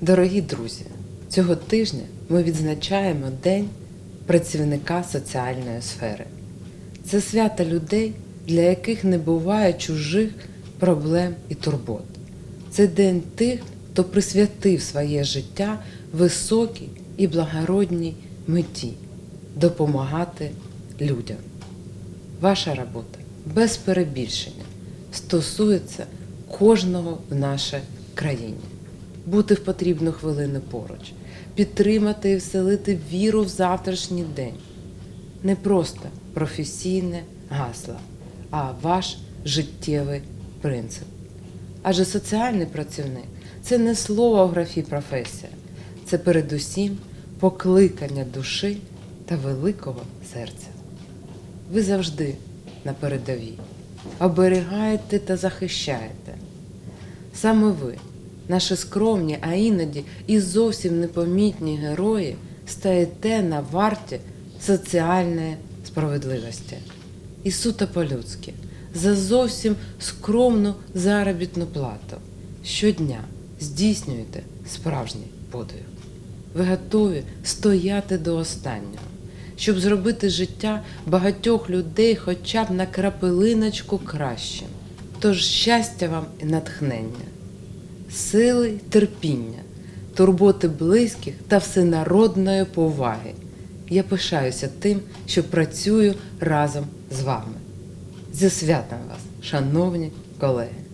Дорогі друзі, цього тижня ми відзначаємо День працівника соціальної сфери. Це свято людей, для яких не буває чужих проблем і турбот. Це день тих, хто присвятив своє життя високій і благородній меті допомагати людям. Ваша робота без перебільшення стосується кожного в нашій країні. Бути в потрібну хвилину поруч, підтримати і вселити віру в завтрашній день. Не просто професійне гасло, а ваш життєвий принцип. Адже соціальний працівник це не слово в графі професія, це передусім покликання душі та великого серця. Ви завжди на передовій, оберігаєте та захищаєте. Саме ви, наші скромні, а іноді і зовсім непомітні герої, стаєте на варті соціальної справедливості. І суто по-людськи, за зовсім скромну заробітну плату. Щодня здійснюєте справжній подвиг. Ви готові стояти до останнього, щоб зробити життя багатьох людей хоча б на крапелиночку кращим. Тож щастя вам і натхнення, сили терпіння, турботи близьких та всенародної поваги. Я пишаюся тим, що працюю разом з вами. Зі святом вас, шановні колеги!